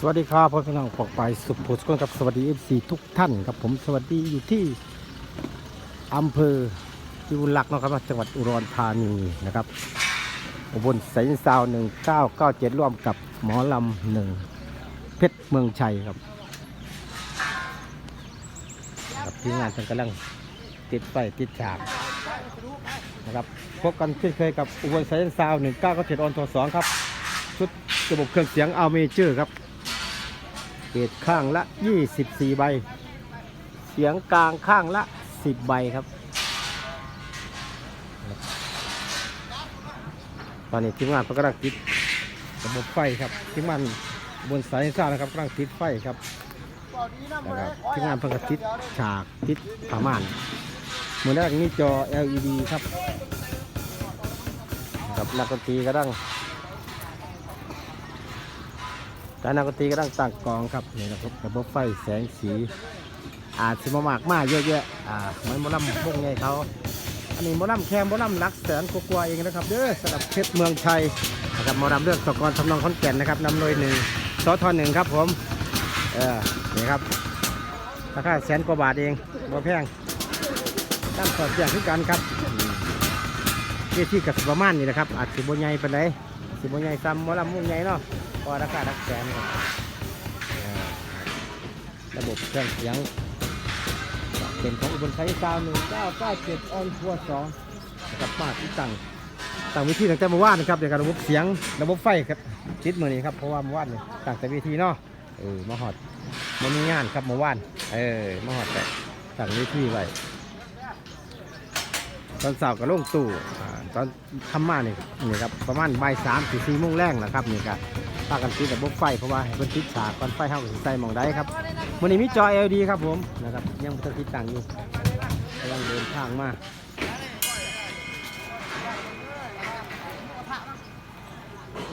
สวัสดีครับพ่อพี่น้องปอกไปสุขโพสกกับสวัสดีเอฟซีทุกท่านครับผมสวัสดีอยู่ที่อำเภอพิบูลลักษ์นะครับจังหวัดอุดรธานีนะครับอุบลสายซาวหนึ่งเก้าเก้าเจ็ดร่วมกับหมอลำหนึ่งเพชรเมืองชัยครับครับทีมงานกำลังติดไฟติดฉากนะครับพบกันเช่นเคยกับอุบลสายซาวหนึ่งเก้าเก้าเจ็ดออนทัวสองครับชุดระบบเครื่องเสียงอัลเมเจอร์ครับ ตข้างละ 24 ใบ เสียงกลางข้างละ 10 ใบครับ ตอนนี้ทีมงานเขากำลังติดระบบไฟครับทีมงานบนสายซ่านะครับกำลังติดไฟครับนะครับทีมงานเพิ่งติดฉากติดผ้ามานเหมือนแรกนี่จอ LED ครับครับนักดนตรีก็ดัง การนักดนตรีก็ตั้งตั้งกองครับนี่นะครับระบบไฟแสงสี อาจสิมามากมากเยอะแยะอ่าเหมือนหมอลำพวกไงเขาอันนี้มอลำแคมมอลำหลักแสนกว่าเองนะครับเด้อสำหรับเพชรเมืองชัยนะครับมอลำเลือกสกรทำนองขอนแก่นนะครับนำโดยหนึ่งสทอหนึ่งครับผมเออนี่ครับราคาแสนกว่าบาทเองบ่แพงตั้งสอดอย่างที่กันครับอืมเวทีกับสิประมาณนี้นะครับอาจสิบใหญ่ปานใดสิบใหญ่ซ้ำมอลำมุ่งใหญ่เนาะ ก็ราคารักแสนครับระบบเครื่องเสียงเป็นของอุบลไทยซาวหนึ่งเก้าเก้าเจ็ดออนทัวร์สองนะครับมาที่ตั้งตั้งวิธีตั้งแต่เมื่อวานนะครับเดี๋ยวการระบบเสียงระบบไฟครับติดมือนี้ครับเพราะว่าเมื่อวานนี่ตั้งแต่วิธีเนาะเออมาหอดมันมีงานครับเมื่อวานเออมาหอดแต่ตั้งวิธีไว้ตอนเสาร์ก็ลงตู้อ่ตอนทำมานี่นี่ครับประมาณบ่ายสามถึงสี่โมงแรงนะครับนี่ครับ พากันติดระบบไฟเพราะว่าให้เพิ่นติดฉากก่อนไฟเฮาก็สิใส่หมองได้ครับมื้อนี้มีจอ LED ครับผมนะครับยังบ่ทันติดตั้งอยู่กำลังเดินทางมา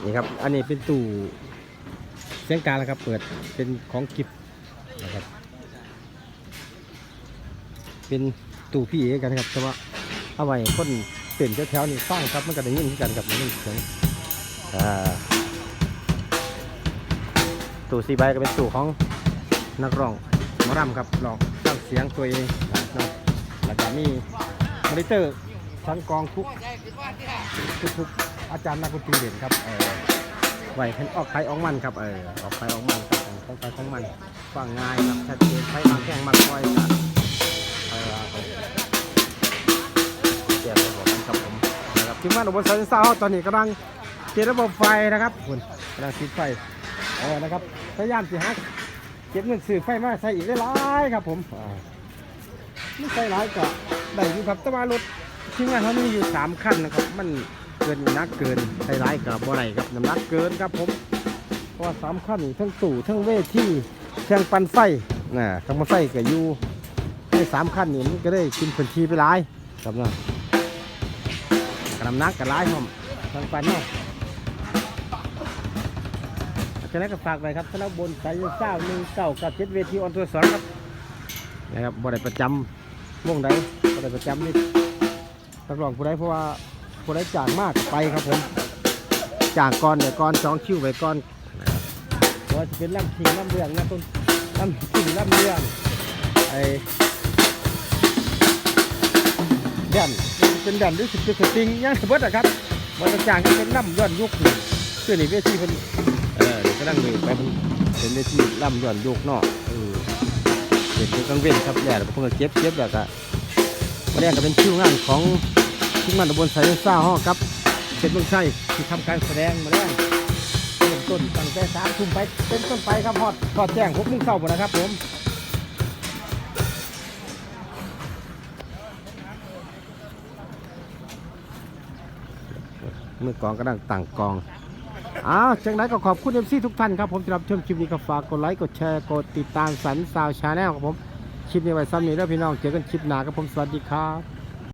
นี่ครับ อันนี้เป็นตู้เสียงกางแล้วครับ เปิดเป็นของกิฟนะครับ เป็นตู้พี่เอกันครับแต่ว่าเอาไว้คนเต้นแถวๆนี่ฟังครับมันก็ได้ยินคือกันกับมันเสียงอ่า ตู้สีใบก็เป็นตู้ของนักร้องมอรำครับร้องสร้างเสียงตัวเองเนาะแล้วก็มีมอนิเตอร์ชั้นกองทุกทุกทุกอาจารย์นักดนตรีเด่นครับเออไว้ให้ออกไปออกมันครับเออออกไปออกมันครับของไปของมันฟังง่ายครับชัดเจนไปมาแข่งมาคอยครับเออเตรียมระบบกันครับผมนะครับทีมงานอุบลสายเศร้าตอนนี้กำลังเตรียมระบบไฟนะครับคุณกำลังติดไฟ ออนะครับพยายามสิฮะเก็บเงินซื้อไฟมาใส่อีกได้หลายครับผมไม่ใส่หลายก็ได้อยู่ครับแต่ว่ารถทีมงานเขามีอยู่สามคันนะครับ มันเกินนักเกินใส่หลายกับบ่ไรครับน้ำหนักเกินครับผมเพราะสามคันนี่ทั้งตู่ทั้งเวทีเครื่องปั่นไฟน่ะทั้งมาไฟก็อยู่ในสามคันนี่มันก็ได้กินพื้นที่ไปหลายครับเนาะกระน้ำหนักก็หลายผมทางปั่นเนาะ ฉะนั้นก็ฝากไว้ครับสำหรับบนสายเศร้าหนึ่งเก้ากับเจ็ดเวทีออนทัวร์สองครับนะครับบ่ได้ประจำวงใดบ่ได้ประจำนี่รับรองผู้ใดเพราะว่าผู้ใดจ้างมากก็ไปครับผมจ้างก่อนเดี๋ยวก่อนจองคิวไว้ก่อนนะครับเพราะว่าจะเป็นลำชิงลำเรื่องนะต้นลำชิงลำเรื่องไอ้แดนเป็นแดนหรือสิเป็นสตริงยังเบิดอะครับบ่ต้องจ้างก็เป็นลำย้อนยุคนี่เพื่อนี่เวทีเพิ่น เออเดี๋ยวกไปมันเป็นได้ที่ล่ำย่อนโยกเนอกเออเป็นอยู่กลางเว้นครับแย่แล้วเพิ่งเก็บเก็บแล้วก็มาแรกก็เป็นคิวงานของทีมงานตำบลสายซ่าห้อครับเป็นเมืองชัยที่ทำการแสดงมาแล้วเริ่มต้นตั้งแต่สามทุ่มไปเป็นต้นไปครับฮอดฮอดแจ้งหกโมงเช้าหมดนะครับผมเมื่อกองก็ดังต่างกอง อ้าวจังไรก็ขอบคุณเอฟซีทุกท่านครับผมสำหรับชมคลิปนี้ก็ฝากกดไลค์กดแชร์กดติดตามสันสาวชาแนลครับผมคลิปนี้ไว้ซ้ำนี้แล้วพี่น้องเจอกันคลิปหน้าครับผมสวัสดีครับ